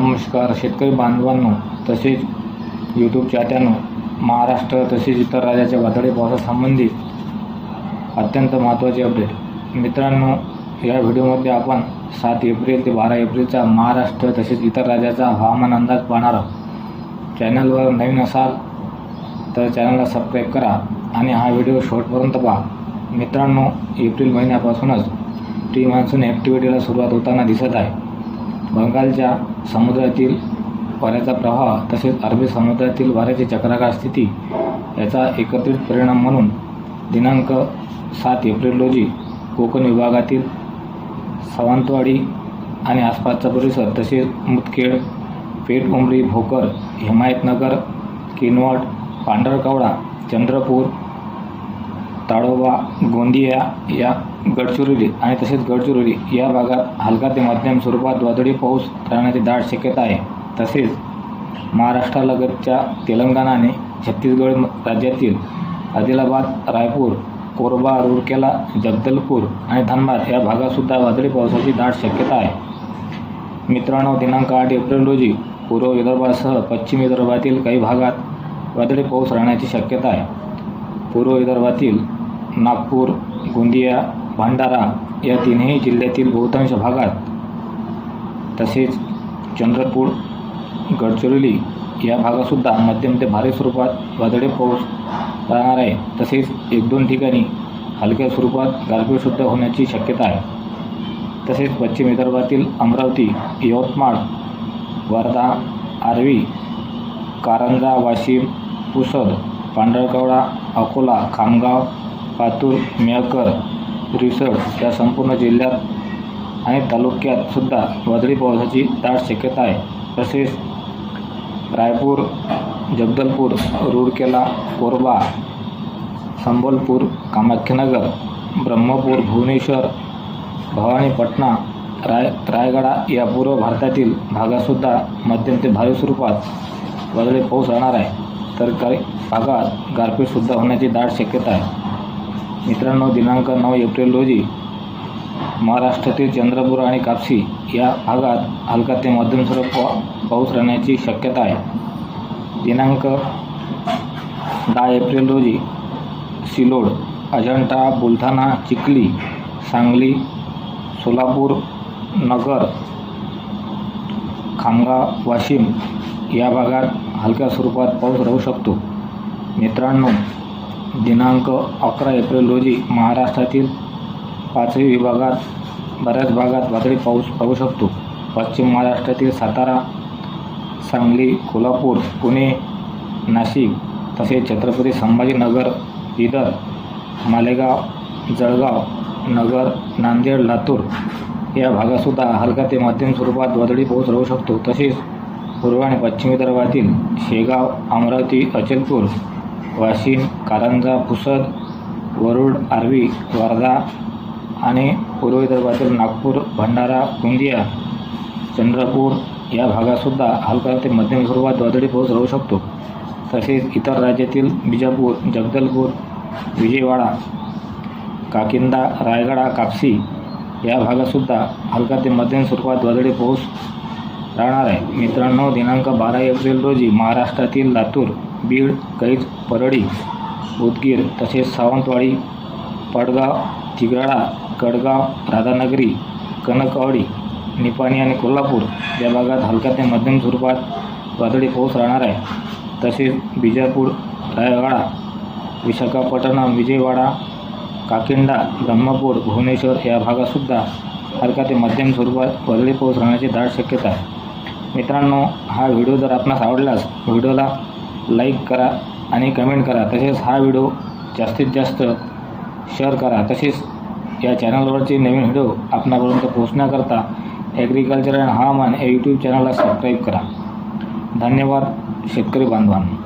नमस्कार शेतकरी बांधवांनो तसेच यूट्यूब चाहत्यांनो महाराष्ट्र तसेच इतर राज्याच्या वादळी पावसासंबंधी अत्यंत महत्त्वाचे अपडेट मित्रांनो या व्हिडिओमध्ये आपण सात एप्रिल ते बारा एप्रिलचा महाराष्ट्र तसेच इतर राज्याचा हवामान अंदाज पाहणार आहोत. चॅनलवर नवीन असाल तर चॅनलला सबस्क्राईब करा आणि हा व्हिडिओ शॉर्टपर्यंत पहा. मित्रांनो एप्रिल महिन्यापासूनच प्री मान्सून ॲक्टिव्हिटीला सुरुवात होताना दिसत आहे. बंगालच्या समुद्रातील वाऱ्याचा प्रवाह तसेच अरबी समुद्रातील वाऱ्याची चक्राकार स्थिती याचा एकत्रित परिणाम म्हणून दिनांक सात एप्रिल रोजी कोकण विभागातील सावंतवाडी आणि आसपासचा परिसर तसेच मुदखेड पेठ उमरी भोकर हिमायतनगर किनवट पांढरकवडा चंद्रपूर ताडोबा गोंदिया या गडचिरोली आणि तसेच गडचिरोली या भागात हलका ते मध्यम स्वरूपात वादळी पाऊस राहण्याची दाट शक्यता आहे. तसेच महाराष्ट्रालगतच्या तेलंगणा आणि छत्तीसगड राज्यातील आदिलाबाद रायपूर कोरबा रूरकेला जगदलपूर आणि धनबाद या भागातसुद्धा वादळी पावसाची दाट शक्यता आहे. मित्रांनो दिनांक आठ एप्रिल रोजी पूर्व विदर्भासह पश्चिम विदर्भातील काही भागात वादळी पाऊस राहण्याची शक्यता आहे. पूर्व विदर्भातील नागपूर गोंदिया भंडारा या तीनही जिल्ह्यातील बहुतांश भागात तसेच चंद्रपूर गडचिरोली या भागातसुद्धा मध्यम ते भारी स्वरूपात वादळे पाऊस राहणार आहे. तसेच एक दोन ठिकाणी हलक्या स्वरूपात गारपीटसुद्धा होण्याची शक्यता आहे. तसेच पश्चिम विदर्भातील अमरावती यवतमाळ वर्धा आर्वी कारंजा वाशिम पुसद पांढरकवडा अकोला खामगाव पातूर मेहकर रिसड या संपूर्ण जिल्ह्यात आणि तालुक्यात सुद्धा वादळी पावसाची दाट शक्यता आहे. तसेच रायपूर जगदलपूर रूरकेला कोरबा संबलपूर कामाख्यानगर ब्रह्मपूर भुवनेश्वर भवानीपटना राय रायगडा या पूर्व भारतातील भागातसुद्धा मध्यम ते भारी स्वरूपात वादळी पाऊस राहणार आहे. तर काही भागात गारपीटसुद्धा होण्याची दाट शक्यता आहे. मित्रांनो दिनांक नऊ एप्रिल रोजी महाराष्ट्रातील चंद्रपूर आणि कापसी या भागात हलका ते मध्यम स्वरूप पा- पाऊस राहण्याची शक्यता आहे. दिनांक दहा एप्रिल रोजी सिलोड अजंठा बुलढाणा चिखली सांगली सोलापूर नगर खामगाव वाशिम या भागात हलक्या स्वरूपात पाऊस राहू शकतो. मित्रांनो दिनांक अकरा एप्रिल रोजी महाराष्ट्रातील पाचही विभागात बऱ्याच भागात वादळी पाऊस पाहू शकतो. पश्चिम महाराष्ट्रातील सातारा सांगली कोल्हापूर पुणे नाशिक तसेच छत्रपती संभाजीनगर इदर मालेगाव जळगाव नगर नांदेड लातूर या भागातसुद्धा हलका ते मध्यम स्वरूपात वादळी पाऊस राहू शकतो. तसेच पूर्व आणि पश्चिम विदर्भातील शेगाव अमरावती अचलपूर वाशिम कारंजा पुसद वरुड आर्वी वर्धा आणि पूर्व विदर्भातील नागपूर भंडारा गोंदिया चंद्रपूर या भागातसुद्धा हलका ते मध्यम स्वरूपात वादळी पाऊस राहू शकतो. तसेच इतर राज्यातील बिजापूर जगदलपूर विजयवाडा काकिंदा रायगडा कापसी या भागातसुद्धा हलका ते मध्यम स्वरूपात वादळी पाऊस राहणार आहे. मित्रांनो दिनांक बारा एप्रिल रोजी महाराष्ट्रातील लातूर बीड कैज परळी उदगीर तसेच सावंतवाडी पडगाव तिगराळा कडगाव राधानगरी कनकवाडी निपाणी आणि कोल्हापूर या भागात हलका ते मध्यम स्वरूपात वादळी पाऊस राहणार आहे. तसेच बिजापूर रायवाडा विशाखापट्टणम विजयवाडा काकिंडा ब्रह्मपूर भुवनेश्वर या भागातसुद्धा हलका ते मध्यम स्वरूपात वादळी पाऊस राहण्याची दाट शक्यता आहे. मित्रांनो हा व्हिडिओ जर आपणास आवडलाच व्हिडिओला लाईक करा आणि कमेंट करा. तसेच हा व्हिडिओ जास्तीत जास्त शेअर करा. तसेच या चॅनलवरचे नवीन व्हिडिओ आपणापर्यंत पोहोचण्याकरता ॲग्रिकल्चर अँड हवामान या यूट्यूब चॅनलला सबस्क्राईब करा. धन्यवाद शेतकरी बांधवांना.